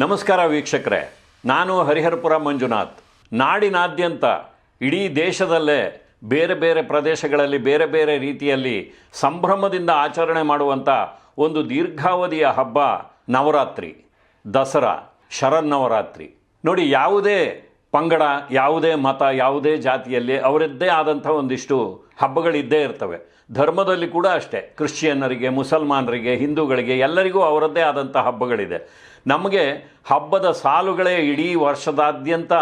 ನಮಸ್ಕಾರ ವೀಕ್ಷಕರೇ, ನಾನು ಹರಿಹರಪುರ ಮಂಜುನಾಥ್. ನಾಡಿನಾದ್ಯಂತ ಇಡೀ ದೇಶದಲ್ಲೇ ಬೇರೆ ಬೇರೆ ಪ್ರದೇಶಗಳಲ್ಲಿ ಬೇರೆ ಬೇರೆ ರೀತಿಯಲ್ಲಿ ಸಂಭ್ರಮದಿಂದ ಆಚರಣೆ ಮಾಡುವಂಥ ಒಂದು ದೀರ್ಘಾವಧಿಯ ಹಬ್ಬ ನವರಾತ್ರಿ, ದಸರಾ ಶರನ್ನವರಾತ್ರಿ ನೋಡಿ, ಯಾವುದೇ ಪಂಗಡ, ಯಾವುದೇ ಮತ, ಯಾವುದೇ ಜಾತಿಯಲ್ಲಿ ಅವರದ್ದೇ ಆದಂಥ ಒಂದಿಷ್ಟು ಹಬ್ಬಗಳಿದ್ದೇ ಇರ್ತವೆ. ಧರ್ಮದಲ್ಲಿ ಕೂಡ ಅಷ್ಟೇ. ಕ್ರಿಶ್ಚಿಯನ್ನರಿಗೆ, ಮುಸಲ್ಮಾನರಿಗೆ, ಹಿಂದೂಗಳಿಗೆ ಎಲ್ಲರಿಗೂ ಅವರದ್ದೇ ಆದಂಥ ಹಬ್ಬಗಳಿದೆ. ನಮಗೆ ಹಬ್ಬದ ಸಾಲುಗಳೇ ಇಡೀ ವರ್ಷದಾದ್ಯಂತ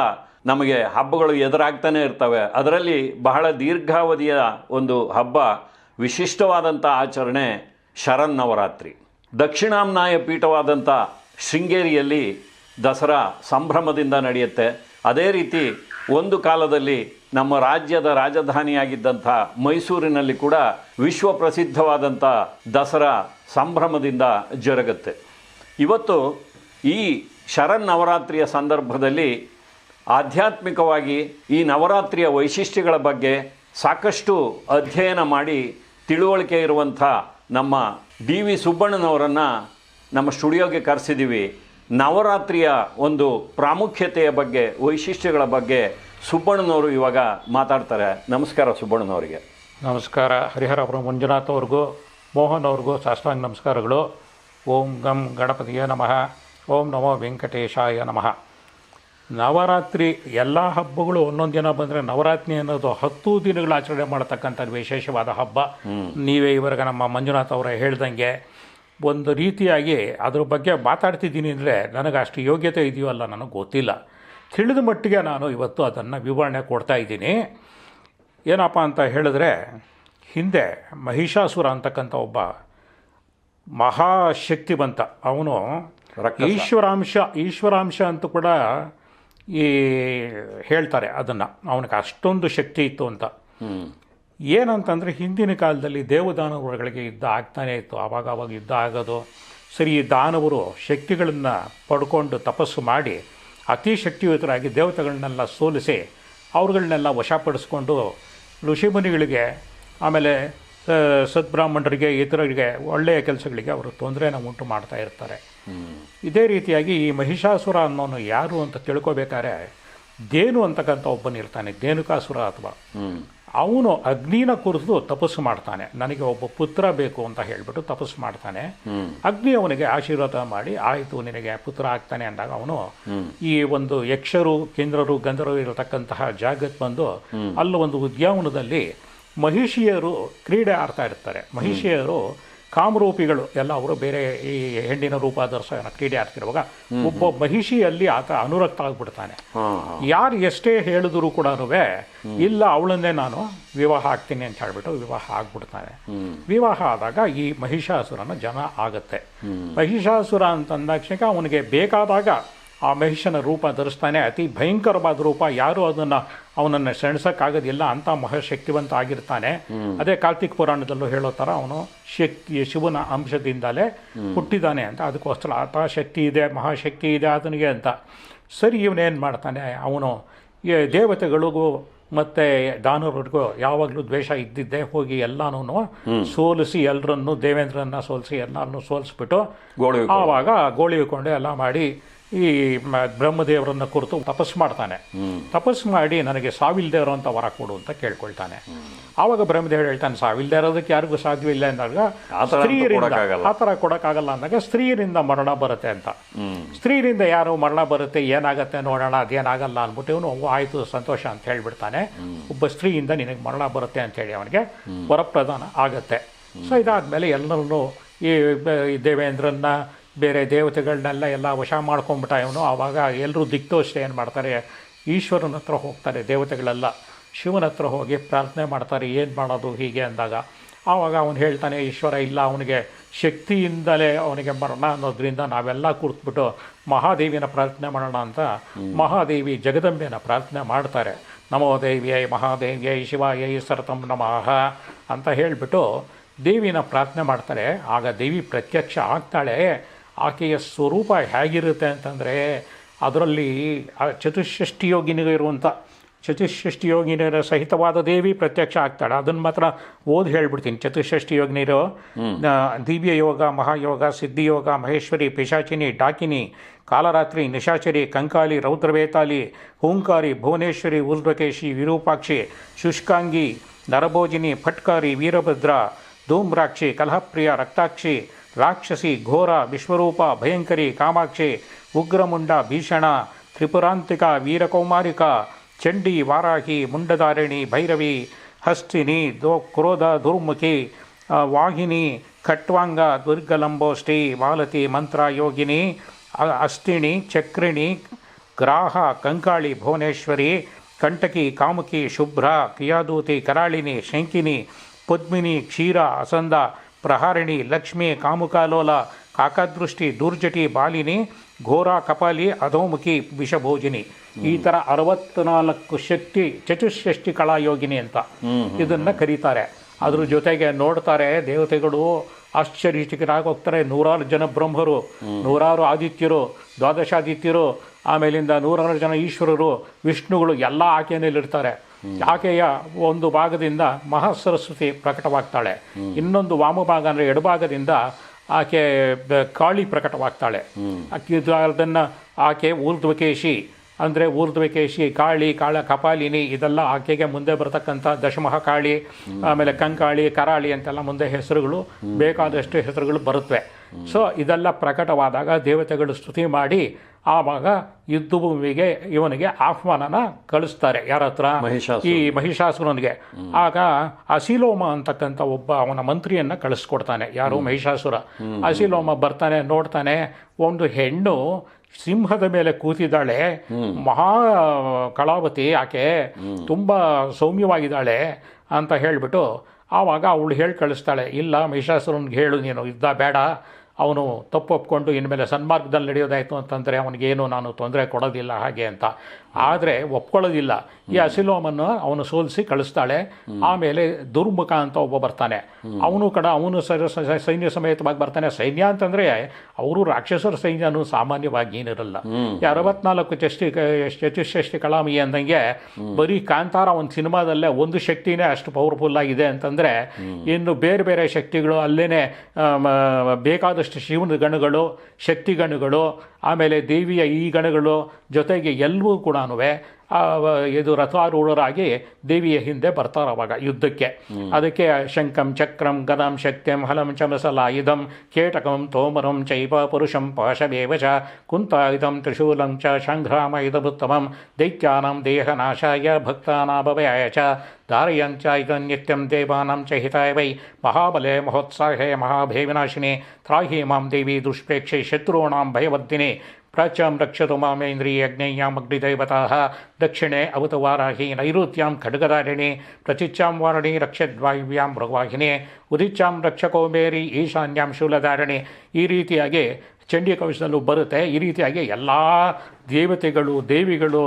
ನಮಗೆ ಹಬ್ಬಗಳು ಎದುರಾಗ್ತಾನೆ ಇರ್ತವೆ. ಅದರಲ್ಲಿ ಬಹಳ ದೀರ್ಘಾವಧಿಯ ಒಂದು ಹಬ್ಬ ವಿಶಿಷ್ಟವಾದಂಥ ಆಚರಣೆ ಶರನ್ನವರಾತ್ರಿ ದಕ್ಷಿಣಾಮ್ನಾಯ ಪೀಠವಾದಂಥ ಶೃಂಗೇರಿಯಲ್ಲಿ ದಸರಾ ಸಂಭ್ರಮದಿಂದ ನಡೆಯುತ್ತೆ. ಅದೇ ರೀತಿ ಒಂದು ಕಾಲದಲ್ಲಿ ನಮ್ಮ ರಾಜ್ಯದ ರಾಜಧಾನಿಯಾಗಿದ್ದಂಥ ಮೈಸೂರಿನಲ್ಲಿ ಕೂಡ ವಿಶ್ವ ಪ್ರಸಿದ್ಧವಾದಂಥ ದಸರಾ ಸಂಭ್ರಮದಿಂದ ಜರುಗುತ್ತೆ. ಇವತ್ತು ಈ ಶರನ್ನವರಾತ್ರಿಯ ಸಂದರ್ಭದಲ್ಲಿ ಆಧ್ಯಾತ್ಮಿಕವಾಗಿ ಈ ನವರಾತ್ರಿಯ ವೈಶಿಷ್ಟ್ಯಗಳ ಬಗ್ಗೆ ಸಾಕಷ್ಟು ಅಧ್ಯಯನ ಮಾಡಿ ತಿಳುವಳಿಕೆ ಇರುವಂಥ ನಮ್ಮ ಡಿ ವಿ ಸುಬ್ಬಣ್ಣನವರನ್ನು ನಮ್ಮ ಸ್ಟುಡಿಯೋಗೆ ಕರೆಸಿದ್ದೀವಿ. ನವರಾತ್ರಿಯ ಒಂದು ಪ್ರಾಮುಖ್ಯತೆಯ ಬಗ್ಗೆ, ವೈಶಿಷ್ಟ್ಯಗಳ ಬಗ್ಗೆ ಸುಬ್ಬಣ್ಣನವರು ಇವಾಗ ಮಾತಾಡ್ತಾರೆ. ನಮಸ್ಕಾರ ಸುಬ್ಬಣ್ಣನವರಿಗೆ. ನಮಸ್ಕಾರ. ಹರಿಹರಪುರ ಮಂಜುನಾಥ್ ಅವ್ರಿಗೂ, ಮೋಹನ್ ಅವ್ರಿಗೂ ಸಾಷ್ಟಾಂಗ ನಮಸ್ಕಾರಗಳು. ಓಂ ಗಂ ಗಣಪತಿಯ ನಮಃ. ಓಂ ನಮೋ ವೆಂಕಟೇಶಾಯ ನಮಃ. ನವರಾತ್ರಿ ಎಲ್ಲ ಹಬ್ಬಗಳು ಒಂದೊಂದು ದಿನ ಬಂದರೆ ನವರಾತ್ರಿ ಅನ್ನೋದು ಹತ್ತು ದಿನಗಳ ಆಚರಣೆ ಮಾಡತಕ್ಕಂಥ ವಿಶೇಷವಾದ ಹಬ್ಬ. ನೀವೇ ಇವರೆಗೆ ನಮ್ಮ ಮಂಜುನಾಥ್ ಅವರ ಹೇಳ್ದಂಗೆ ಒಂದು ರೀತಿಯಾಗಿ ಅದ್ರ ಬಗ್ಗೆ ಮಾತಾಡ್ತಿದ್ದೀನಿ ಅಂದರೆ ನನಗೆ ಅಷ್ಟು ಯೋಗ್ಯತೆ ಇದೆಯೋ ಅಲ್ಲ ನನಗೆ ಗೊತ್ತಿಲ್ಲ. ತಿಳಿದ ಮಟ್ಟಿಗೆ ನಾನು ಇವತ್ತು ಅದನ್ನು ವಿವರಣೆ ಕೊಡ್ತಾ ಇದ್ದೀನಿ. ಏನಪ್ಪ ಅಂತ ಹೇಳಿದ್ರೆ ಹಿಂದೆ ಮಹಿಷಾಸುರ ಅಂತಕ್ಕಂಥ ಒಬ್ಬ ಮಹಾಶಕ್ತಿವಂತ. ಅವನು. ಈಶ್ವರಾಂಶ ಈಶ್ವರಾಂಶ ಅಂತ ಕೂಡ ಈ ಹೇಳ್ತಾರೆ ಅದನ್ನು. ಅವನಿಗೆ ಅಷ್ಟೊಂದು ಶಕ್ತಿ ಇತ್ತು ಅಂತ. ಏನಂತಂದರೆ ಹಿಂದಿನ ಕಾಲದಲ್ಲಿ ದೇವದಾನವರುಗಳಿಗೆ ಯುದ್ಧ ಆಗ್ತಾನೆ ಇತ್ತು. ಆವಾಗ ಆವಾಗ ಯುದ್ಧ ಆಗೋದು. ಸರಿ ಈ ದಾನವರು ಶಕ್ತಿಗಳನ್ನು ಪಡ್ಕೊಂಡು ತಪಸ್ಸು ಮಾಡಿ ಅತಿ ಶಕ್ತಿಯುತರಾಗಿ ದೇವತೆಗಳನ್ನೆಲ್ಲ ಸೋಲಿಸಿ ಅವ್ರುಗಳನ್ನೆಲ್ಲ ವಶಪಡಿಸ್ಕೊಂಡು ಋಷಿಮುನಿಗಳಿಗೆ ಆಮೇಲೆ ಸದ್ಬ್ರಾಹ್ಮಣರಿಗೆ, ಇತರರಿಗೆ ಒಳ್ಳೆಯ ಕೆಲಸಗಳಿಗೆ ಅವರು ತೊಂದರೆನ ಉಂಟು ಮಾಡ್ತಾ ಇರ್ತಾರೆ. ಇದೇ ರೀತಿಯಾಗಿ ಈ ಮಹಿಷಾಸುರ ಅನ್ನೋನು ಯಾರು ಅಂತ ತಿಳ್ಕೊಬೇಕಾದ್ರೆ, ದೇನು ಅಂತಕ್ಕಂಥ ಒಬ್ಬನಿರ್ತಾನೆ ದೇನುಕಾಸುರ ಅಥವಾ. ಅವನು ಅಗ್ನಿನ ಕುರಿತು ತಪಸ್ಸು ಮಾಡ್ತಾನೆ. ನನಗೆ ಒಬ್ಬ ಪುತ್ರ ಬೇಕು ಅಂತ ಹೇಳಿಬಿಟ್ಟು ತಪಸ್ಸು ಮಾಡ್ತಾನೆ. ಅಗ್ನಿ ಅವನಿಗೆ ಆಶೀರ್ವಾದ ಮಾಡಿ, ಆಯಿತು, ನಿನಗೆ ಪುತ್ರ ಆಗ್ತಾನೆ ಅಂದಾಗ ಅವನು ಈ ಒಂದು ಯಕ್ಷರು, ಕೇಂದ್ರರು, ಗಂಧರು ಇರತಕ್ಕಂತಹ ಜಾಗಕ್ಕೆ ಬಂದು, ಅಲ್ಲೊಂದು ಉದ್ಯಾನವನದಲ್ಲಿ ಮಹಿಷಿಯರು ಕ್ರೀಡೆ ಆಡ್ತಾ ಇರ್ತಾರೆ. ಮಹಿಷಿಯರು ಕಾಮರೂಪಿಗಳು. ಎಲ್ಲ ಅವರು ಬೇರೆ ಈ ಹೆಣ್ಣಿನ ರೂಪ ಧರಿಸೋ ಕ್ರೀಡೆ ಆಡ್ತಿರುವಾಗ ಒಬ್ಬ ಮಹಿಷಿಯಲ್ಲಿ ಆತ ಅನುರಕ್ತ ಆಗ್ಬಿಡ್ತಾನೆ ಯಾರು ಎಷ್ಟೇ ಹೇಳಿದ್ರು ಕೂಡ ಇಲ್ಲ ಅವಳನ್ನೇ ನಾನು ವಿವಾಹ ಆಗ್ತೀನಿ ಅಂತ ಹೇಳ್ಬಿಟ್ಟು ವಿವಾಹ ಆಗ್ಬಿಡ್ತಾನೆ. ವಿವಾಹ ಆದಾಗ ಈ ಮಹಿಷಾಸುರನ ಜನ ಆಗತ್ತೆ. ಮಹಿಷಾಸುರ ಅಂತಂದಾಕ್ಷಣ ಅವನಿಗೆ ಬೇಕಾದಾಗ ಆ ಮಹಿಷನ ರೂಪ ಧರಿಸ್ತಾನೆ. ಅತಿ ಭಯಂಕರವಾದ ರೂಪ. ಯಾರು ಅದನ್ನು ಅವನನ್ನು ಸೆಣಸಕ್ಕಾಗೋದಿಲ್ಲ ಅಂತ ಮಹಾಶಕ್ತಿವಂತ ಆಗಿರ್ತಾನೆ. ಅದೇ ಕಾರ್ತಿಕ್ ಪುರಾಣದಲ್ಲೂ ಹೇಳೋ ಥರ ಅವನು ಶಕ್ತಿ ಶಿವನ ಅಂಶದಿಂದಲೇ ಹುಟ್ಟಿದ್ದಾನೆ ಅಂತ. ಅದಕ್ಕೋಸ್ಕರ ಆತ ಶಕ್ತಿ ಇದೆ ಮಹಾಶಕ್ತಿ ಇದೆ ಅದನಿಗೆ ಅಂತ. ಸರಿ ಇವನೇನು ಮಾಡ್ತಾನೆ? ಅವನು ದೇವತೆಗಳಿಗೂ ಮತ್ತು ದಾನವರಿಗೂ ಯಾವಾಗಲೂ ದ್ವೇಷ ಇದ್ದಿದ್ದೆ ಹೋಗಿ ಎಲ್ಲಾನು ಸೋಲಿಸಿ ಎಲ್ಲರನ್ನು ದೇವೇಂದ್ರನ್ನ ಸೋಲಿಸಿ ಎಲ್ಲರನ್ನು ಸೋಲಿಸ್ಬಿಟ್ಟು ಆವಾಗ ಗೋಳಿ ಎಲ್ಲ ಮಾಡಿ ಈ ಬ್ರಹ್ಮದೇವರನ್ನ ಕುರಿತು ತಪಸ್ಸು ಮಾಡ್ತಾನೆ. ತಪಸ್ಸು ಮಾಡಿ ನನಗೆ ಸಾವಿಲ್ದೇ ಅಂತ ವರ ಕೊಡು ಅಂತ ಕೇಳ್ಕೊಳ್ತಾನೆ. ಆವಾಗ ಬ್ರಹ್ಮದೇವರು ಹೇಳ್ತಾನೆ ಸಾವಿಲ್ದೇ ಇರೋದಕ್ಕೆ ಯಾರಿಗೂ ಸಾಧ್ಯವಿಲ್ಲ ಅಂದಾಗ ಆ ಥರ ಅಂತೂ ಸ್ತ್ರೀಯರಿಂದ. ಆ ಥರ ಕೊಡೋಕ್ಕಾಗಲ್ಲ ಅಂದಾಗ ಸ್ತ್ರೀಯರಿಂದ ಮರಣ ಬರುತ್ತೆ ಅಂತ. ಸ್ತ್ರೀಯರಿಂದ ಯಾರು ಮರಣ ಬರುತ್ತೆ ಏನಾಗತ್ತೆ ನೋಡೋಣ ಅದೇನಾಗಲ್ಲ ಅಂದ್ಬಿಟ್ಟು ಇವನು ಆಯಿತು ಸಂತೋಷ ಅಂತ ಹೇಳ್ಬಿಡ್ತಾನೆ. ಒಬ್ಬ ಸ್ತ್ರೀಯಿಂದ ನಿನಗೆ ಮರಣ ಬರುತ್ತೆ ಅಂತೇಳಿ ಅವನಿಗೆ ವರಪ್ರದಾನ ಆಗತ್ತೆ. ಸೊ ಇದಾದಮೇಲೆ ಮೇಲೆ ಬ- ಈ ದೇವೇಂದ್ರನ್ನ ಬೇರೆ ದೇವತೆಗಳನ್ನೆಲ್ಲ ಎಲ್ಲ ವಶ ಮಾಡ್ಕೊಂಬಿಟ್ಟ ಇವನು. ಆವಾಗ ಎಲ್ಲರೂ ದಿಕ್ತೋಷ್ಟೇ ಏನು ಮಾಡ್ತಾರೆ? ಈಶ್ವರನ ಹತ್ರ ಹೋಗ್ತಾರೆ ದೇವತೆಗಳೆಲ್ಲ. ಶಿವನ ಹತ್ರ ಹೋಗಿ ಪ್ರಾರ್ಥನೆ ಮಾಡ್ತಾರೆ ಏನು ಮಾಡೋದು ಹೀಗೆ ಅಂದಾಗ. ಆವಾಗ ಅವನು ಹೇಳ್ತಾನೆ ಈಶ್ವರ ಇಲ್ಲ ಅವನಿಗೆ ಶಕ್ತಿಯಿಂದಲೇ ಅವನಿಗೆ ಮರಣ ಅನ್ನೋದ್ರಿಂದ ನಾವೆಲ್ಲ ಕೂತ್ಬಿಟ್ಟು ಮಹಾದೇವಿನ ಪ್ರಾರ್ಥನೆ ಮಾಡೋಣ ಅಂತ ಮಹಾದೇವಿ ಜಗದಂಬೆನ ಪ್ರಾರ್ಥನೆ ಮಾಡ್ತಾರೆ. ನಮೋ ದೇವಿಯೈ ಮಹಾದೇವಿಯೈ ಶಿವಾಯೈ ಸರತಂ ನಮಃ ಅಂತ ಹೇಳಿಬಿಟ್ಟು ದೇವಿನ ಪ್ರಾರ್ಥನೆ ಮಾಡ್ತಾರೆ. ಆಗ ದೇವಿ ಪ್ರತ್ಯಕ್ಷ ಆಗ್ತಾಳೆ. ಆಕೆಯ ಸ್ವರೂಪ ಹೇಗಿರುತ್ತೆ ಅಂತಂದರೆ ಅದರಲ್ಲಿ ಆ ಚತುಷ್ಷಷ್ಟಿ ಯೋಗಿನಿಗೆ ಇರುವಂಥ ಚತುಷ್ಷಷ್ಟಿ ಯೋಗಿನಿಯರ ಸಹಿತವಾದ ದೇವಿ ಪ್ರತ್ಯಕ್ಷ ಆಗ್ತಾಳೆ. ಅದನ್ನು ಮಾತ್ರ ಓದಿ ಹೇಳ್ಬಿಡ್ತೀನಿ. ಚತುಷ್ಷಷ್ಟಿ ಯೋಗಿನಿರು ದಿವ್ಯ ಯೋಗ ಮಹಾಯೋಗ ಸಿದ್ಧಿಯೋಗ ಮಹೇಶ್ವರಿ ಪಿಶಾಚಿನಿ ಡಾಕಿನಿ ಕಾಲರಾತ್ರಿ ನಿಶಾಚರಿ ಕಂಕಾಲಿ ರೌದ್ರವೇತಾಲಿ ಹೂಂಕಾರಿ ಭುವನೇಶ್ವರಿ ಉಲ್ಬಕೇಶಿ ವಿರೂಪಾಕ್ಷಿ ಶುಷ್ಕಾಂಗಿ ನರಭೋಜಿನಿ ಫಟ್ಕಾರಿ ವೀರಭದ್ರ ಧೂಮ್ರಾಕ್ಷಿ ಕಲಹಪ್ರಿಯ ರಕ್ತಾಕ್ಷಿ ರಾಕ್ಷಸಿ ಘೋರ ವಿಶ್ವರೂಪ ಭಯಂಕರಿ ಕಾಮಾಕ್ಷಿ ಉಗ್ರಮುಂಡ ಭೀಷಣ ತ್ರಿಪುರಾಂತಿಕ ವೀರಕೌಮಾರಿಕ ಚಂಡಿ ವಾರಾಹಿ ಮುಂಡಧಾರಿಣಿ ಭೈರವಿ ಹಸ್ತಿನಿ ದೋ ಕ್ರೋಧ ದುರ್ಮುಖಿ ಆ, ವಾಹಿನಿ ಖಟ್ವಾಂಗ ದುರ್ಗಲಂಬೋಷ್ಟಿ ಮಾಲತಿ ಮಂತ್ರ ಯೋಗಿನಿ ಅ- ಅಸ್ತಿಣಿ ಚಕ್ರಿಣಿ ಗ್ರಾಹ ಕಂಕಾಳಿ ಭುವನೇಶ್ವರಿ ಕಂಟಕಿ ಕಾಮುಕಿ ಶುಭ್ರ ಕ್ರಿಯಾದೂತಿ ಕರಾಳಿನಿ ಶಂಕಿನಿ ಪದ್ಮಿನಿ ಕ್ಷೀರ ಅಸಂದ ಪ್ರಹಾರಿಣಿ ಲಕ್ಷ್ಮಿ ಕಾಮುಕಾಲೋಲ ಕಾಕದೃಷ್ಟಿ ದುರ್ಜಟಿ ಬಾಲಿನಿ ಘೋರ ಕಪಾಲಿ ಅಧೋಮುಖಿ ವಿಷಭೋಜಿನಿ. ಈ ಥರ ಅರವತ್ನಾಲ್ಕು ಶಕ್ತಿ ಚತುಷ್ಷಷ್ಟಿ ಕಲಾಯೋಗಿನಿ ಅಂತ ಇದನ್ನು ಕರೀತಾರೆ. ಅದ್ರ ಜೊತೆಗೆ ನೋಡ್ತಾರೆ ದೇವತೆಗಳು ಆಶ್ಚರ್ಯಚಕಿತರಾಗಿ ಹೋಗ್ತಾರೆ ನೂರಾರು ಜನ ಬ್ರಹ್ಮರು ನೂರಾರು ಆದಿತ್ಯರು ದ್ವಾದಶಾದಿತ್ಯರು ಆಮೇಲಿಂದ ನೂರಾರು ಜನ ಈಶ್ವರರು ವಿಷ್ಣುಗಳು ಎಲ್ಲ ಆಕೆಯಲ್ಲಿರ್ತಾರೆ. ಆಕೆಯ ಒಂದು ಭಾಗದಿಂದ ಮಹಾಸರಸ್ವತಿ ಪ್ರಕಟವಾಗ್ತಾಳೆ. ಇನ್ನೊಂದು ವಾಮಭಾಗ ಅಂದರೆ ಎಡಭಾಗದಿಂದ ಆಕೆ ಕಾಳಿ ಪ್ರಕಟವಾಗ್ತಾಳೆ. ಅದನ್ನು ಆಕೆ ಊರ್ಧ್ವಕೇಶಿ ಅಂದರೆ ಊರ್ಧ್ವಕೇಶಿ ಕಾಳಿ ಕಾಳ ಕಪಾಲಿನಿ ಇದೆಲ್ಲ ಆಕೆಗೆ ಮುಂದೆ ಬರತಕ್ಕಂಥ ದಶಮಹ ಕಾಳಿ ಆಮೇಲೆ ಕಂಕಾಳಿ ಕರಾಳಿ ಅಂತೆಲ್ಲ ಮುಂದೆ ಹೆಸರುಗಳು ಬೇಕಾದಷ್ಟು ಹೆಸರುಗಳು ಬರುತ್ತವೆ ಸೊ ಇದೆಲ್ಲ ಪ್ರಕಟವಾದಾಗ ದೇವತೆಗಳು ಸ್ತುತಿ ಮಾಡಿ ಆವಾಗ ಯುದ್ಧಭೂಮಿಗೆ ಇವನಿಗೆ ಆಹ್ವಾನನ ಕಳಿಸ್ತಾರೆ. ಯಾರ ಹತ್ರ. ಈ ಮಹಿಷಾಸುರನಿಗೆ. ಆಗ ಅಸಿಲೋಮ ಅಂತಕ್ಕಂಥ ಒಬ್ಬ ಅವನ ಮಂತ್ರಿಯನ್ನ ಕಳಿಸ್ಕೊಡ್ತಾನೆ. ಯಾರು? ಮಹಿಷಾಸುರ. ಅಸಿಲೋಮ ಬರ್ತಾನೆ ನೋಡ್ತಾನೆ. ಒಂದು ಹೆಣ್ಣು ಸಿಂಹದ ಮೇಲೆ ಕೂತಿದ್ದಾಳೆ. ಮಹಾ ಕಳಾವತಿ ಆಕೆ ತುಂಬಾ ಸೌಮ್ಯವಾಗಿದ್ದಾಳೆ ಅಂತ ಹೇಳಿಬಿಟ್ಟು ಆವಾಗ ಅವಳು ಹೇಳಿ ಕಳಿಸ್ತಾಳೆ ಇಲ್ಲ ಮಹಿಷಾಸುರನ್ಗೆ ಹೇಳು ನೀನು ಯುದ್ಧ ಬೇಡ. ಅವನು ತಪ್ಪು ಒಪ್ಕೊಂಡು ಇನ್ಮೇಲೆ ಸನ್ಮಾರ್ಗದಲ್ಲಿ ನಡೆಯೋದಾಯಿತು ಅಂತಂದರೆ ಅವನಿಗೇನು ನಾನು ತೊಂದರೆ ಕೊಡೋದಿಲ್ಲ ಹಾಗೆ ಅಂತ. ಆದರೆ ಒಪ್ಕೊಳ್ಳೋದಿಲ್ಲ. ಈ ಅಸಿಲೋಮನ್ನು ಅವನು ಸೋಲಿಸಿ ಕಳಿಸ್ತಾಳೆ. ಆಮೇಲೆ ದುರ್ಮುಖ ಅಂತ ಒಬ್ಬ ಬರ್ತಾನೆ. ಅವನು ಕಡ ಅವನು ಸೈನ್ಯ ಸಮೇತವಾಗಿ ಬರ್ತಾನೆ. ಸೈನ್ಯ ಅಂತಂದರೆ ಅವರು ರಾಕ್ಷಸರ ಸೈನ್ಯನೂ ಸಾಮಾನ್ಯವಾಗಿ ಏನಿರಲ್ಲ. ಈ ಅರವತ್ನಾಲ್ಕು ಚಷ್ಟಿ ಚತುಷ್ಷಷ್ಟಿ ಕಲಾಮಿ ಅಂದಂಗೆ ಬರೀ ಕಾಂತಾರ ಒಂದು ಸಿನಿಮಾದಲ್ಲೇ ಒಂದು ಶಕ್ತಿನೇ ಅಷ್ಟು ಪವರ್ಫುಲ್ ಆಗಿದೆ ಅಂತಂದರೆ ಇನ್ನು ಬೇರೆ ಬೇರೆ ಶಕ್ತಿಗಳು ಅಲ್ಲೇನೆ ಆಮ್, ಬೇಕಾದಷ್ಟು ಶಿವನ ಗಣಗಳು ಶಕ್ತಿ ಗಣಗಳು ಆಮೇಲೆ ದೇವಿಯ ಈ ಗಣಗಳು ಜೊತೆಗೆ ಎಲ್ಲವೂ ಕೂಡ ಇದು ರಥಾರೂಢರಾಗಿ ದೇವಿಯ ಹಿಂದೆ ಬರ್ತಾರೆ ಅವಾಗ ಯುದ್ಧಕ್ಕೆ. ಅದಕ್ಕೆ ಶಂಕಂ ಚಕ್ರಂ ಗದಂ ಶಕ್ತಿಂ ಹಲಂ ಚಮಸಲ ಇದಂ ಕೇಟಕಂ ತೋಮರಂ ಚೈವ ಪುರುಷಂ ಪಾಶವೇವ ಚ ಕುಂತ ಇದಂ ತ್ರಿಶೂಲಂ ಚ ಶಂಘ್ರಾಮ ಇದಮುತ್ತಮಂ ದೈತ್ಯಾನಾಂ ದೇಹನಾಶಾಯ ಭಕ್ತಾನಾಭವಯಾಯ ಚ ಧಾರಯಂಚ ಇದಂ ನಿತ್ಯಂ ದೇವಾನಾಂ ಚ ಹಿತಾಯ ವೈ ಮಹಾಬಲೆ ಮಹೋತ್ಸಾಹೇ ಮಹಾಭೇವಿನಾಶಿನಿ ತ್ರಾಹಿ ಮಾಂ ದೇವಿ ದುಷ್ಪೇಕ್ಷೆ ಶತ್ರುಣಾಂ ಭಯವರ್ಧಿನಿ ಪ್ರಾಚ್ಯಾಂ ರಕ್ಷತು ಮಾಮೇಂದ್ರಿಯಜ್ಞೇಯಾಂ ಅಗ್ನಿದೇವತಾ ದಕ್ಷಿಣೆ ಅವತವಾರಾಹಿ ನೈಋತ್ಯಾಂ ಖಡ್ಗಧಾರಿಣಿ ಪ್ರಚಿಚ್ಯಾಂ ವಾರಣಿ ರಕ್ಷದ್ವಾಯುವ್ಯಾಂ ಮೃಗವಾಹಿನಿ ಉದಿಚ್ಯಾಂ ರಕ್ಷಕೋಮೇರಿ ಈಶಾನ್ಯಾಂ ಶೂಲಧಾರಣಿ. ಈ ರೀತಿಯಾಗಿ ಚಂಡಿ ಕವಚದಲ್ಲೂ ಬರುತ್ತೆ. ಈ ರೀತಿಯಾಗಿ ಎಲ್ಲ ದೇವತೆಗಳು ದೇವಿಗಳು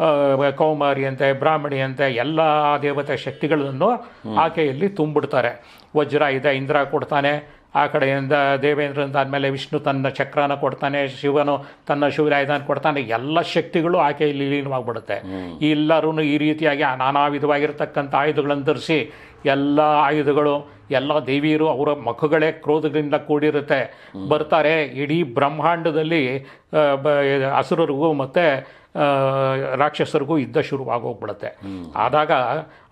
ಆ, ಕೌಮಾರಿಯಂತೆ ಬ್ರಾಹ್ಮಣಿಯಂತೆ ಎಲ್ಲ ದೇವತೆ ಶಕ್ತಿಗಳನ್ನು ಆಕೆಯಲ್ಲಿ ತುಂಬಿಡ್ತಾರೆ. ವಜ್ರ ಇದೆ ಇಂದ್ರ ಕೊಡ್ತಾನೆ. ಆ ಕಡೆಯಿಂದ ದೇವೇಂದ್ರನ ಆದಮೇಲೆ ವಿಷ್ಣು ತನ್ನ ಚಕ್ರನ ಕೊಡ್ತಾನೆ ಶಿವನು ತನ್ನ ಶಿವರಾಯುಧನ ಕೊಡ್ತಾನೆ ಎಲ್ಲ ಶಕ್ತಿಗಳು ಆಕೆಯಲ್ಲಿ ಲೀನವಾಗ್ಬಿಡುತ್ತೆ. ಎಲ್ಲರೂ ಈ ರೀತಿಯಾಗಿ ನಾನಾ ವಿಧವಾಗಿರ್ತಕ್ಕಂಥ ಆಯುಧಗಳನ್ನು ಧರಿಸಿ ಎಲ್ಲ ಆಯುಧಗಳು ಎಲ್ಲ ದೇವಿಯರು ಅವರ ಮುಖಗಳೇ ಕ್ರೋಧದಿಂದ ಕೂಡಿರುತ್ತೆ. ಬರ್ತಾರೆ ಇಡೀ ಬ್ರಹ್ಮಾಂಡದಲ್ಲಿ ಹಸುರರಿಗೂ ಅಸುರರಿಗೂ ಮತ್ತು ರಾಕ್ಷಸರಿಗೂ ಯುದ್ಧ ಶುರುವಾಗೋಗ್ಬಿಡುತ್ತೆ. ಆದಾಗ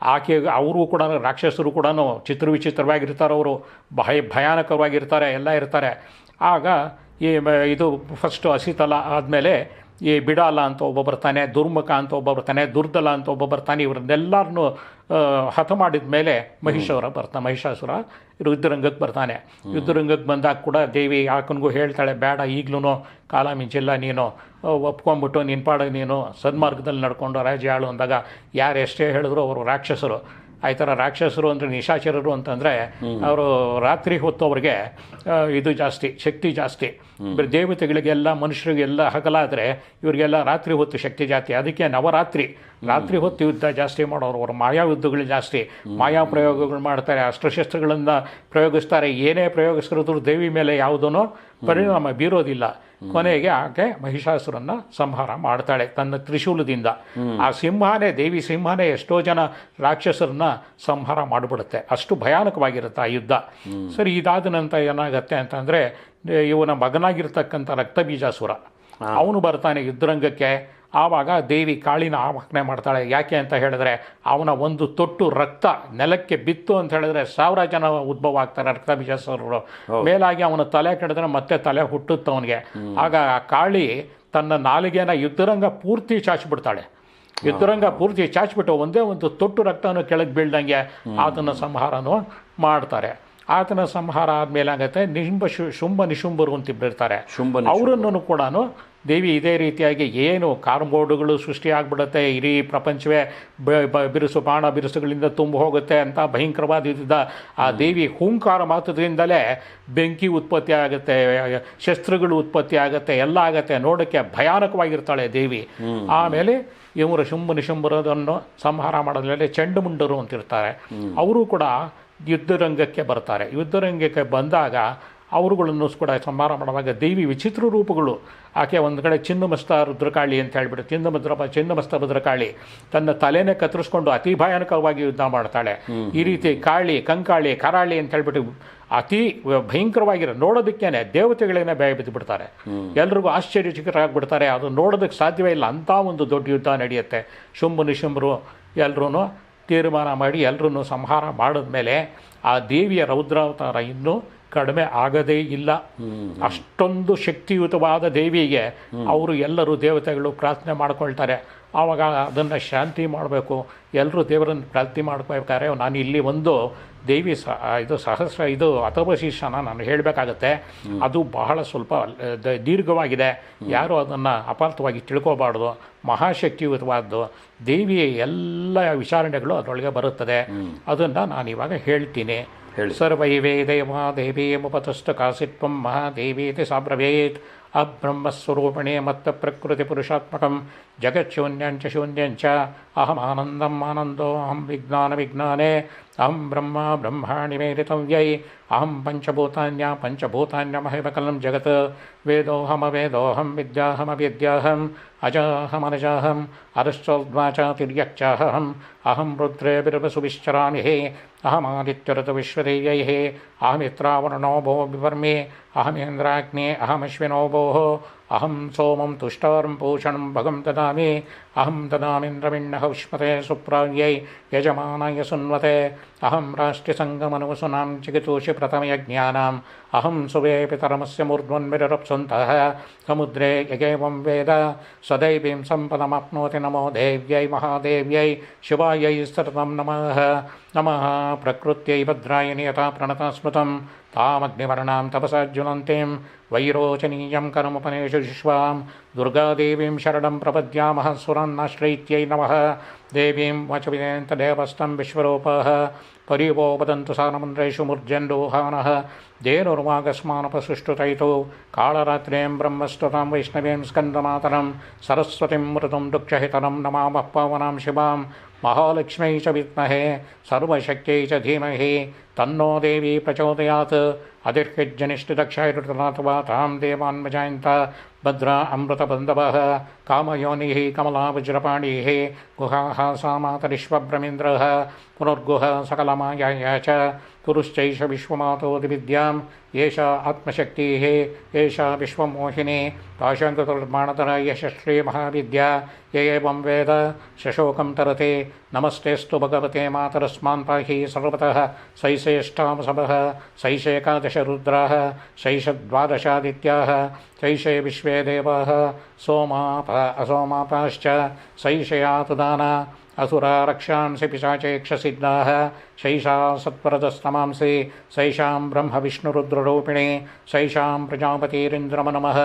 ಆಕೆ, ಅವರು ಕೂಡ ರಾಕ್ಷಸರು ಕೂಡ ಚಿತ್ರ ವಿಚಿತ್ರವಾಗಿರ್ತಾರೆ ಅವರು. ಭಯ, ಭಯಾನಕವಾಗಿರ್ತಾರೆ, ಎಲ್ಲ ಇರ್ತಾರೆ. ಆಗ ಈ ಇದು ಫಸ್ಟು ಹಸಿತಲ ಆದಮೇಲೆ ಈ ಬಿಡಾಲ ಅಂತ ಒಬ್ಬ ಬರ್ತಾನೆ ದುರ್ಮುಖ ಅಂತ ಒಬ್ಬ ಬರ್ತಾನೆ ದುರ್ದಲ ಅಂತ ಒಬ್ಬ ಬರ್ತಾನೆ ಇವರನ್ನೆಲ್ಲರನ್ನು ಹತ ಮಾಡಿದ ಮೇಲೆ ಮಹಿಷಾಸುರ ಬರ್ತಾನೆ ಮಹಿಷಾಸುರ ಯುದ್ಧರಂಗಕ್ಕೆ ಬರ್ತಾನೆ. ಯುದ್ಧರಂಗಕ್ಕೆ ಬಂದಾಗ ಕೂಡ ದೇವಿ ಆಕನಿಗೂ ಹೇಳ್ತಾಳೆ ಬೇಡ ಈಗಲೂ ಕಾಲ ಮಿಂಚಿಲ್ಲ ನೀನು ಒಪ್ಕೊಂಡ್ಬಿಟ್ಟು ನಿನ್ನ ಪಾಡ ನೀನು ಸನ್ಮಾರ್ಗದಲ್ಲಿ ನಡ್ಕೊಂಡು ರಾಜ್ಯ ಆಳು ಅಂದಾಗ ಯಾರು ಎಷ್ಟೇ ಹೇಳಿದ್ರು ಅವರು ರಾಕ್ಷಸರು. ಆ ಥರ ರಾಕ್ಷಸರು ಅಂದರೆ ನಿಶಾಚರರು ಅಂತಂದರೆ ಅವರು ರಾತ್ರಿ ಹೊತ್ತು ಅವ್ರಿಗೆ ಆ, ಇದು ಜಾಸ್ತಿ ಶಕ್ತಿ ಜಾಸ್ತಿ. ಬರೀ ದೇವತೆಗಳಿಗೆಲ್ಲ ಮನುಷ್ಯರಿಗೆಲ್ಲ ಹಗಲಾದರೆ ಇವರಿಗೆಲ್ಲ ರಾತ್ರಿ ಹೊತ್ತು ಶಕ್ತಿ ಜಾಸ್ತಿ. ಅದಕ್ಕೆ ನವರಾತ್ರಿ ರಾತ್ರಿ ಹೊತ್ತು ಯುದ್ಧ ಜಾಸ್ತಿ ಮಾಡೋರು ಅವರು ಮಾಯಾ ಯುದ್ಧಗಳು ಜಾಸ್ತಿ. ಮಾಯಾ ಪ್ರಯೋಗಗಳು ಮಾಡ್ತಾರೆ ಅಸ್ತ್ರಶಸ್ತ್ರಗಳನ್ನ ಪ್ರಯೋಗಿಸ್ತಾರೆ. ಏನೇ ಪ್ರಯೋಗಿಸಿದ್ರು ದೇವಿ ಮೇಲೆ ಯಾವುದೂ ಪರಿಣಾಮ ಬೀರೋದಿಲ್ಲ. ಕೊನೆಗೆ ಆಕೆ ಮಹಿಷಾಸುರನ್ನ ಸಂಹಾರ ಮಾಡ್ತಾಳೆ ತನ್ನ ತ್ರಿಶೂಲದಿಂದ. ಆ ಸಿಂಹನೇ ದೇವಿ ಸಿಂಹನೇ ಎಷ್ಟೋ ಜನ ರಾಕ್ಷಸರನ್ನ ಸಂಹಾರ ಮಾಡಿಬಿಡುತ್ತೆ. ಅಷ್ಟು ಭಯಾನಕವಾಗಿರುತ್ತೆ ಆ ಯುದ್ಧ. ಸರಿ ಇದಾದ ನಂತರ ಏನಾಗತ್ತೆ ಅಂತಂದರೆ ಇವನ ಮಗನಾಗಿರ್ತಕ್ಕಂಥ ರಕ್ತಬೀಜಾಸುರ ಅವನು ಬರ್ತಾನೆ ಯುದ್ಧರಂಗಕ್ಕೆ. ಆವಾಗ ದೇವಿ ಕಾಳಿನ ಆವಾಹನೆ ಮಾಡ್ತಾಳೆ. ಯಾಕೆ ಅಂತ ಹೇಳಿದ್ರೆ ಅವನ ಒಂದು ತೊಟ್ಟು ರಕ್ತ ನೆಲಕ್ಕೆ ಬಿತ್ತು ಅಂತ ಹೇಳಿದ್ರೆ ಸಾವಿರ ಜನ ಉದ್ಭವ ಆಗ್ತಾರೆ ರಕ್ತಬೀಜಾಸುರರು ಮೇಲಾಗಿ ಅವನ ತಲೆ ಕೆಡಿದ್ರೆ ಮತ್ತೆ ತಲೆ ಹುಟ್ಟುತ್ತೆ ಅವನಿಗೆ. ಆಗ ಆ ಕಾಳಿ ತನ್ನ ನಾಲಿಗೆನ ಯುದ್ಧರಂಗ ಪೂರ್ತಿ ಚಾಚಿಬಿಡ್ತಾಳೆ. ಯುದ್ಧರಂಗ ಪೂರ್ತಿ ಚಾಚಿಬಿಟ್ಟು ಒಂದೇ ಒಂದು ತೊಟ್ಟು ರಕ್ತವನ್ನು ಕೆಳಗೆ ಬೀಳ್ದಂಗೆ ಆತನ ಸಂಹಾರನೂ ಮಾಡ್ತಾರೆ. ಆತನ ಸಂಹಾರ ಆದಮೇಲೆ ಆಗತ್ತೆ ನಿಶುಂಬ ಶು ಶುಂಭ ನಿಶುಂಬರು ಅಂತ ಇಬ್ಬರಿರ್ತಾರೆ ಶುಂಭ ಅವರನ್ನು ಕೂಡ ದೇವಿ ಇದೇ ರೀತಿಯಾಗಿ ಏನು ಕಾರ್ಬೋರ್ಡುಗಳು ಸೃಷ್ಟಿಯಾಗ್ಬಿಡುತ್ತೆ ಇಡೀ ಪ್ರಪಂಚವೇ ಬಿರುಸು ಬಾಣ ಬಿರುಸುಗಳಿಂದ ತುಂಬ ಹೋಗುತ್ತೆ ಅಂತ ಭಯಂಕರವಾದ ಆ ದೇವಿ ಹೂಂಕಾರ ಮಾತದ್ರಿಂದಲೇ ಬೆಂಕಿ ಉತ್ಪತ್ತಿ ಆಗುತ್ತೆ ಶಸ್ತ್ರಗಳು ಉತ್ಪತ್ತಿ ಆಗುತ್ತೆ ಎಲ್ಲ ಆಗುತ್ತೆ. ನೋಡೋಕ್ಕೆ ಭಯಾನಕವಾಗಿರ್ತಾಳೆ ದೇವಿ. ಆಮೇಲೆ ಇವರು ಶುಂಭ ನಿಶುಂಭರದನ್ನು ಸಂಹಾರ ಮಾಡಿದ್ಮೇಲೆ ಚಂಡುಮುಂಡರು ಅಂತಿರ್ತಾರೆ. ಅವರು ಕೂಡ ಯುದ್ಧರಂಗಕ್ಕೆ ಬರ್ತಾರೆ. ಯುದ್ಧರಂಗಕ್ಕೆ ಬಂದಾಗ ಅವರುಗಳನ್ನು ಕೂಡ ಸಂಹಾರ ಮಾಡುವಾಗ ದೇವಿ ವಿಚಿತ್ರ ರೂಪಗಳು. ಆಕೆ ಒಂದು ಕಡೆ ಚಿನ್ನಮಸ್ತ ರುದ್ರಕಾಳಿ ಅಂತ ಹೇಳ್ಬಿಟ್ಟು ಚಿನ್ನಮದ್ರ ಚಿನ್ನಮಸ್ತ ಭದ್ರಕಾಳಿ ತನ್ನ ತಲೆನೇ ಕತ್ತರಿಸ್ಕೊಂಡು ಅತಿ ಭಯಾನಕವಾಗಿ ಯುದ್ಧ ಮಾಡ್ತಾಳೆ. ಈ ರೀತಿ ಕಾಳಿ, ಕಂಕಾಳಿ, ಕರಾಳಿ ಅಂತ ಹೇಳ್ಬಿಟ್ಟು ಅತಿ ಭಯಂಕರವಾಗಿರೋ ನೋಡೋದಕ್ಕೇನೆ ದೇವತೆಗಳೇನೆ ಭಯ ಬಿದ್ದು ಬಿಡ್ತಾರೆ ಎಲ್ರಿಗೂ ಆಶ್ಚರ್ಯಚಕಿತರಾಗ್ಬಿಡ್ತಾರೆ. ಅದು ನೋಡೋದಕ್ಕೆ ಸಾಧ್ಯವೇ ಇಲ್ಲ. ಅಂಥ ಒಂದು ದೊಡ್ಡ ಯುದ್ಧ ನಡೆಯುತ್ತೆ. ಶುಂಭ, ನಿಶುಂಭರು ಎಲ್ಲರೂ ತೀರ್ಮಾನ ಮಾಡಿ ಎಲ್ಲರನ್ನು ಸಂಹಾರ ಮಾಡಿದ್ಮೇಲೆ ಆ ದೇವಿಯ ರೌದ್ರಾವತಾರ ಇನ್ನೂ ಕಡಿಮೆ ಆಗದೇ ಇಲ್ಲ. ಅಷ್ಟೊಂದು ಶಕ್ತಿಯುತವಾದ ದೇವಿಗೆ ಅವರು ಎಲ್ಲರೂ ದೇವತೆಗಳು ಪ್ರಾರ್ಥನೆ ಮಾಡ್ಕೊಳ್ತಾರೆ. ಆವಾಗ ಅದನ್ನು ಶಾಂತಿ ಮಾಡಬೇಕು ಎಲ್ಲರೂ ದೇವರನ್ನು ಪ್ರಾರ್ಥನೆ ಮಾಡ್ಕೋಬೇಕಾದ್ರೆ ನಾನು ಇಲ್ಲಿ ಒಂದು ದೇವಿ ಸ ಇದು ಸಹಸ್ರ ಇದು ಅಥವಶೀರ್ಷನ ನಾನು ಹೇಳಬೇಕಾಗತ್ತೆ. ಅದು ಬಹಳ ಸ್ವಲ್ಪ ದೀರ್ಘವಾಗಿದೆ. ಯಾರು ಅದನ್ನು ಅಪಾರ್ಥವಾಗಿ ತಿಳ್ಕೋಬಾರ್ದು ಮಹಾಶಕ್ತಿಯುತವಾದ್ದು ದೇವಿಯ ಎಲ್ಲ ವಿಚಾರಣೆಗಳು ಅದರೊಳಗೆ ಬರುತ್ತದೆ. ಅದನ್ನು ನಾನು ಇವಾಗ ಹೇಳ್ತೀನಿ. ಹೇಳಿ. ಸರ್ವೈವೇ ದೇವಾ ದೇವೀಮುಪತಸ್ಥ ಕಾಸಿತ್ವಂ ಮಹಾದೇವಿ ಸಾಬ್ರವೇತ್. अब्रह्मस्वरूपिणे मत्तप्रकृतिपुरुषात्मकं जगच्छून्यञ्च आनंदो अहम विज्ञान विज्ञाने, अहं ब्रह्म ब्रह्माणि मेरितव्यै अहं पञ्चभूतान्या पञ्चभूतान्यमहेव कलं जगत्, वेदोऽहमवेदोऽहं विद्याहमविद्याहम् अजाहमनजाहम् अरश्चोद्वाचातिर्यक्चाहम् अहम रुद्रे बिरवसुविश्चरामि अहमादित्यरत विश्वदेयैः अहमित्रावरुणो भो विवर्मे अहमेन्द्राग्ने अहमश्विनो भोः। अहम सोमं तुष्टारं पूषणं भगं ददामि। अहं ददामीन्द्रमिण्डहविष्मते सुप्राज्ञै यजमानाय सुन्वते। अहं प्रथम चिकितोषि प्रथमयज्ञानाम्। अहं सुवे पितरमस्य मूर्ध्वन्मिरप्सुन्तः समुद्रे यगेवं वेद। सदैवीं सम्पदमाप्नोति नमो देव्यै महादेव्यै शिवायै सततं नमः। नमः प्रकृत्यै भद्राय नियता प्रणतस्मृतम् तामग्निवर्णां तपसा ज्वलन्तीं वैरोचनीयं करमुपनेशुष्वां दुर्गादेवीं शरणं प्रपद्यामः सुरान्नाश्रयित्यै नमः देवीं वचविदेन्तदेवस्तं विश्वरूपाः परीवो वदन्तु सानमन्द्रेषु मुर्जन्डोहानः धेनुर्वागस्मानपसुष्टुतैतो कालरात्रें ब्रह्मस्तुतां वैष्णवीं स्कन्दमातरं सरस्वतीं मृतं दुःखहितरं नमामः पावनां शिवां महालक्ष्म्यै च विद्महे, सर्वशक्त्यै च धीमहि, तन्नो देवी प्रचोदयात्। अधिर्हिज्जनिष्ठितक्षयऋतनाथवा तां देवान्मजायन्त, भद्रा अमृतबन्धवः, कामयोनिः, कमलावज्रपाणिः, गुहाः सा मातरिष्वभ्रमेन्द्रः सकलमायाय च। पुरुश्चैष विश्वमातोदिविद्याम् एषा आत्मशक्तिः एषा विश्वमोहिनी पाशाङ्कुतुर्बाणतर यशस्वी महाविद्या य एवं वेद, शशोकं तरते, नमस्तेऽस्तु भगवते मातरस्मान् पाहि सर्वतः सैषेष्ठामसभः सैषेकादशरुद्राः सैषद्वादशादित्याः सैषे विश्वे देवाः, सोमाप, असोमापाश्च सैषयातुदाना असुरा रक्षांसि पिशाचेक्षसिद्धाः शैषा सत्वरदस्तमांसि सैषां ब्रह्मविष्णुरुद्ररूपिणी, सैषां प्रजापतिरिन्द्रमनमः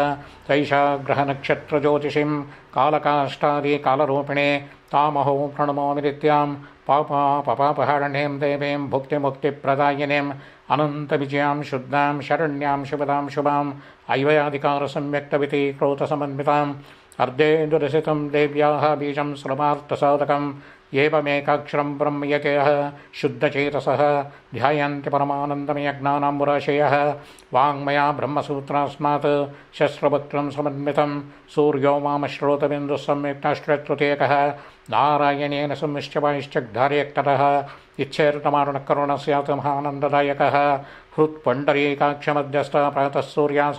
सैषा ग्रहनक्षत्रज्योतिषीं कालकाष्ठादिकालरूपिणे तामहो प्रणमोमि नित्यां पापा पपापहारणीं देवीं भुक्तिमुक्तिप्रदायिनीम् अनन्तविजयां शुद्धां, शरण्यां शुभदां शुभाम् ऐवयाधिकारसम्यक्तविति क्रोतसमन्विताम् अर्धेन्दुरसितं देव्याः बीजं श्रमार्थसाधकम् एवमेकाक्षरं ब्रह्मयजयः शुद्धचेतसः, ध्यायन्ति परमानन्दमयज्ञानाम्बुराशयः वाङ्मया ब्रह्मसूत्रास्मात् शस्त्रवक्त्रं समन्वितं, सूर्यो मामश्रोतबिन्दुः सम्यक्ताश्रतृतीयकः नारायणेन संमिष्टवायश्चग्धार्यक्तरः इच्छेर्तमारुणकरुणस्यात् महानन्ददायकः, हृत्पण्डरीकाक्षमध्यस्था प्रातः सूर्या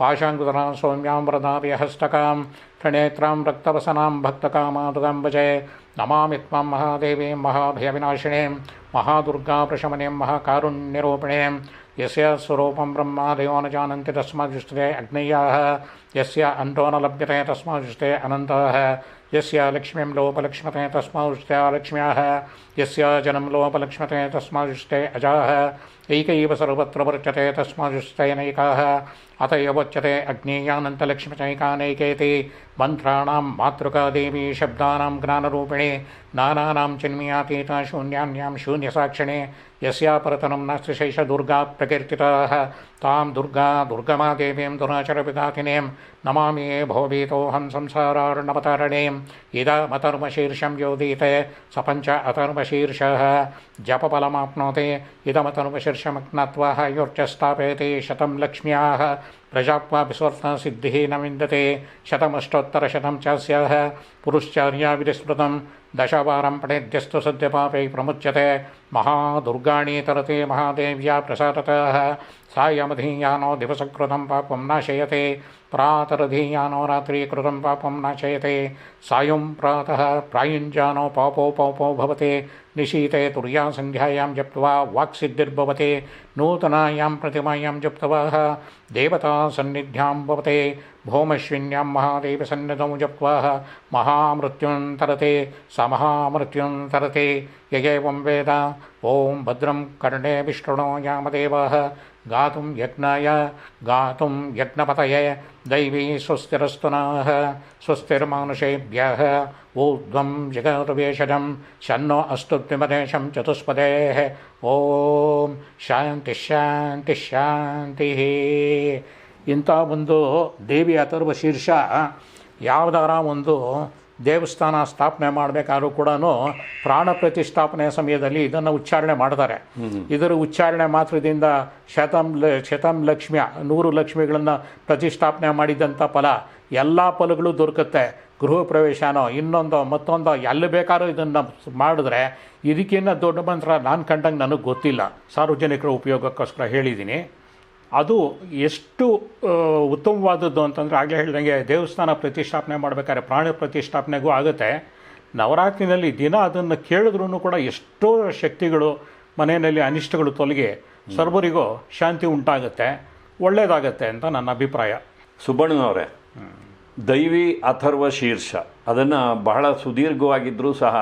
पाशाङ्कुतरां सौम्यां वरदाव्यहस्तकां त्रिनेत्रां रक्तवसनां भक्तकामादुदम्बजे नमामि त्वां महादेवीं महाभयविनाशिनीं, महादुर्गाप्रशमनीं महाकारुण्यरूपिणीं। यस्य स्वरूपं ब्रह्मादयो न जानन्ति तस्मादुष्टे अग्नेयाः। अन्तो न लभ्यते तस्मादुष्टे अनन्तः यस्य लक्ष्मीं लोपलक्ष्मते तस्मादुष्टे लक्ष्म्याः यस्य जनं लोपलक्ष्मते तस्मादुष्टे अजाः। एक एव सर्वत्र वर्तते तस्मादुष्टयनैकाः अत एवोच्यते अग्नेयानन्तलक्ष्मीचैकानैकेति। मन्त्राणां मातृकादेवी शब्दानां ज्ञानरूपिणे, नानानां चिन्मयातीता शून्यान्यां शून्यसाक्षिणे। यस्या परतनं नास्ति शैष दुर्गा प्रकीर्तिताः। तां दुर्गा दुर्गमादेवीं दुराचरविघातिनीं नमामि भवभीतोऽहं संसारार्णवतारणीम् इदमतर्मशीर्षं योदीते स पञ्च अतर्मशीर्षः। जपफलमाप्नोति इदमतर्मशीर्षमज्ञात्वा योर्चस्थापयति शतं लक्ष्म्याः। प्रजाप्वा विस्वर्ता सिद्धिः न विन्दते शतमष्टोत्तरशतं चास्याः। पुरुश्चार्याविस्मृतं दशवारं पठेद्यस्तु सद्यपापै प्रमुच्यते। महादुर्गाणि तरते महादेव्या प्रसादतः। सायमधीयानो दिवसकृतं पापं नाशयते, प्रातरधीयानो रात्रिकृतं पापं नाशयते, सायं प्रातः प्रायुञ्जानो पापो पापो भवते, निशीते तुर्यासन्ध्यायां जप्त्वा वाक्सिद्धिर्भवते, नूतनायां प्रतिमायां जप्त्वा, देवतासन्निध्यां भवते भौमश्विन्यां महादेवसन्निधौ जप्त्वा महामृत्युं तरते स महामृत्युं तरते। य एवं वेद, ॐ भद्रं कर्णे विष्णुणो यामदेवाः गातुं यज्ञाय, गातुं यज्ञपतये, दैवी स्वस्तिरस्तु नः स्वस्तिर्मानुषेभ्यः ऊर्ध्वं जगद्वेषजं शन्नो अस्तु द्विमदेशं चतुष्पदेः। ॐ ಶಾಂತಿಃ ಇಂಥ ಒಂದು ದೇವಿ ಅಥರ್ವ ಶೀರ್ಷ ಯಾವುದಾರ ಒಂದು ದೇವಸ್ಥಾನ ಸ್ಥಾಪನೆ ಮಾಡಬೇಕಾದ್ರೂ ಕೂಡ ಪ್ರಾಣ ಪ್ರತಿಷ್ಠಾಪನೆಯ ಸಮಯದಲ್ಲಿ ಇದನ್ನು ಉಚ್ಚಾರಣೆ ಮಾಡ್ತಾರೆ. ಇದರ ಉಚ್ಚಾರಣೆ ಮಾತ್ರದಿಂದ ಶತಂ ಲ ಶತಂ ಲಕ್ಷ್ಮಿಯ ನೂರು ಲಕ್ಷ್ಮಿಗಳನ್ನು ಪ್ರತಿಷ್ಠಾಪನೆ ಮಾಡಿದಂಥ ಫಲ ಎಲ್ಲ ಫಲಗಳು ದೊರಕುತ್ತೆ. ಗೃಹ ಪ್ರವೇಶನೋ ಇನ್ನೊಂದೋ ಮತ್ತೊಂದೋ ಎಲ್ಲಿ ಬೇಕಾದ್ರೂ ಇದನ್ನು ಮಾಡಿದ್ರೆ ಇದಕ್ಕಿಂತ ದೊಡ್ಡ ಮಂತ್ರ ನಾನು ಕಂಡಂಗೆ ನನಗೆ ಗೊತ್ತಿಲ್ಲ. ಸಾರ್ವಜನಿಕರ ಉಪಯೋಗಕ್ಕೋಸ್ಕರ ಹೇಳಿದ್ದೀನಿ ಅದು ಎಷ್ಟು ಉತ್ತಮವಾದದ್ದು ಅಂತಂದರೆ ಆಗಲೇ ಹೇಳ್ದಂಗೆ ದೇವಸ್ಥಾನ ಪ್ರತಿಷ್ಠಾಪನೆ ಮಾಡಬೇಕಾದ್ರೆ ಪ್ರಾಣ ಪ್ರತಿಷ್ಠಾಪನೆಗೂ ಆಗುತ್ತೆ. ನವರಾತ್ರಿನಲ್ಲಿ ದಿನ ಅದನ್ನು ಕೇಳಿದ್ರೂ ಕೂಡ ಎಷ್ಟೋ ಶಕ್ತಿಗಳು ಮನೆಯಲ್ಲಿ ಅನಿಷ್ಟಗಳು ತೊಲಗಿ ಸರ್ವರಿಗೂ ಶಾಂತಿ ಉಂಟಾಗುತ್ತೆ ಒಳ್ಳೆಯದಾಗತ್ತೆ ಅಂತ ನನ್ನ ಅಭಿಪ್ರಾಯ. ಸುಬ್ಬಣ್ಣನವರೇ ದೈವಿ ಅಥರ್ವ ಶೀರ್ಷ, ಅದನ್ನು ಬಹಳ ಸುದೀರ್ಘವಾಗಿದ್ದರೂ ಸಹ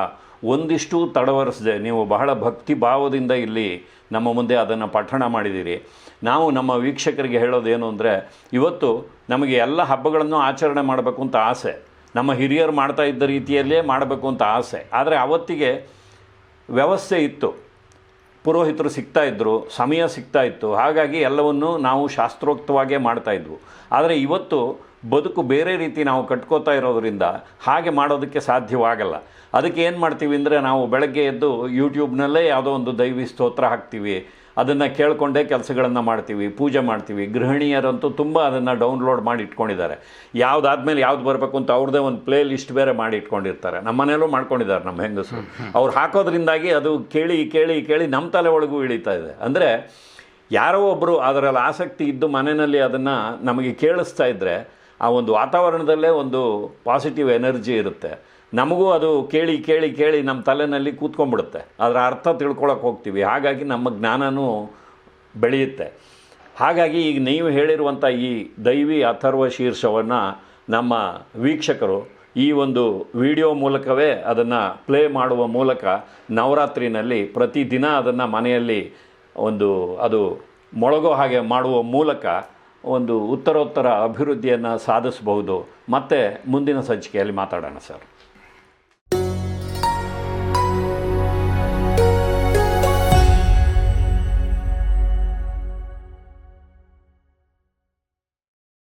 ಒಂದಿಷ್ಟು ತಡವರಿಸದೆ. ನೀವು ಬಹಳ ಭಕ್ತಿ ಭಾವದಿಂದ ಇಲ್ಲಿ ನಮ್ಮ ಮುಂದೆ ಅದನ್ನು ಪಠಣ ಮಾಡಿದ್ದೀರಿ. ನಾವು ನಮ್ಮ ವೀಕ್ಷಕರಿಗೆ ಹೇಳೋದೇನು ಅಂದರೆ, ಇವತ್ತು ನಮಗೆ ಎಲ್ಲ ಹಬ್ಬಗಳನ್ನು ಆಚರಣೆ ಮಾಡಬೇಕು ಅಂತ ಆಸೆ. ನಮ್ಮ ಹಿರಿಯರು ಮಾಡ್ತಾ ಇದ್ದ ರೀತಿಯಲ್ಲೇ ಮಾಡಬೇಕು ಅಂತ ಆಸೆ. ಆದರೆ ಅವತ್ತಿಗೆ ವ್ಯವಸ್ಥೆ ಇತ್ತು. ಪುರೋಹಿತರು ಸಿಗ್ತಾ ಇದ್ದರು ಸಮಯ ಸಿಗ್ತಾ ಇತ್ತು. ಹಾಗಾಗಿ ಎಲ್ಲವನ್ನು ನಾವು ಶಾಸ್ತ್ರೋಕ್ತವಾಗೇ ಮಾಡ್ತಾಯಿದ್ವು ಆದರೆ ಇವತ್ತು ಬದುಕು ಬೇರೆ ರೀತಿ ನಾವು ಕಟ್ಕೋತಾ ಇರೋದರಿಂದ ಹಾಗೆ ಮಾಡೋದಕ್ಕೆ ಸಾಧ್ಯವಾಗಲ್ಲ. ಅದಕ್ಕೆ ಏನು ಮಾಡ್ತೀವಿ ಅಂದರೆ ನಾವು ಬೆಳಗ್ಗೆ ಎದ್ದು ಯೂಟ್ಯೂಬ್ನಲ್ಲೇ ಯಾವುದೋ ಒಂದು ದೈವಿ ಸ್ತೋತ್ರ ಹಾಕ್ತೀವಿ. ಅದನ್ನು ಕೇಳಿಕೊಂಡೇ ಕೆಲಸಗಳನ್ನು ಮಾಡ್ತೀವಿ, ಪೂಜೆ ಮಾಡ್ತೀವಿ. ಗೃಹಿಣಿಯರಂತೂ ತುಂಬ ಅದನ್ನು ಡೌನ್ಲೋಡ್ ಮಾಡಿ ಇಟ್ಕೊಂಡಿದ್ದಾರೆ. ಯಾವುದಾದ್ಮೇಲೆ ಯಾವ್ದು ಬರಬೇಕು ಅಂತ ಅವ್ರದ್ದೇ ಒಂದು ಪ್ಲೇ ಲಿಸ್ಟ್ ಬೇರೆ ಮಾಡಿ ಇಟ್ಕೊಂಡಿರ್ತಾರೆ. ನಮ್ಮ ಮನೆಯಲ್ಲೂ ಮಾಡ್ಕೊಂಡಿದ್ದಾರೆ ನಮ್ಮ ಹೆಂಗಸರು. ಅವ್ರು ಹಾಕೋದ್ರಿಂದಾಗಿ ಅದು ಕೇಳಿ ಕೇಳಿ ಕೇಳಿ ನಮ್ಮ ತಲೆ ಒಳಗೂ ಇಳಿತಾ ಇದೆ. ಅಂದರೆ ಯಾರೋ ಒಬ್ಬರು ಅದರಲ್ಲಿ ಆಸಕ್ತಿ ಇದ್ದು ಮನೆಯಲ್ಲಿ ಅದನ್ನು ನಮಗೆ ಕೇಳಿಸ್ತಾ ಇದ್ದರೆ ಆ ಒಂದು ವಾತಾವರಣದಲ್ಲೇ ಒಂದು ಪಾಸಿಟಿವ್ ಎನರ್ಜಿ ಇರುತ್ತೆ. ನಮಗೂ ಅದು ಕೇಳಿ ಕೇಳಿ ಕೇಳಿ ನಮ್ಮ ತಲೆಯಲ್ಲಿ ಕೂತ್ಕೊಂಡ್ಬಿಡುತ್ತೆ. ಅದರ ಅರ್ಥ ತಿಳ್ಕೊಳಕ್ಕೆ ಹೋಗ್ತೀವಿ. ಹಾಗಾಗಿ ನಮ್ಮ ಜ್ಞಾನನೂ ಬೆಳೆಯುತ್ತೆ. ಹಾಗಾಗಿ ಈಗ ನೀವು ಹೇಳಿರುವಂಥ ಈ ದೈವಿ ಅಥರ್ವ ಶೀರ್ಷವನ್ನು ನಮ್ಮ ವೀಕ್ಷಕರು ಈ ಒಂದು ವಿಡಿಯೋ ಮೂಲಕವೇ ಅದನ್ನು ಪ್ಲೇ ಮಾಡುವ ಮೂಲಕ ನವರಾತ್ರಿನಲ್ಲಿ ಪ್ರತಿದಿನ ಅದನ್ನು ಮನೆಯಲ್ಲಿ ಒಂದು ಅದು ಮೊಳಗೋ ಹಾಗೆ ಮಾಡುವ ಮೂಲಕ ಒಂದು ಉತ್ತರೋತ್ತರ ಅಭಿವೃದ್ಧಿಯನ್ನು ಸಾಧಿಸಬಹುದು. ಮತ್ತೆ ಮುಂದಿನ ಸಂಚಿಕೆಯಲ್ಲಿ ಮಾತಾಡೋಣ ಸರ್.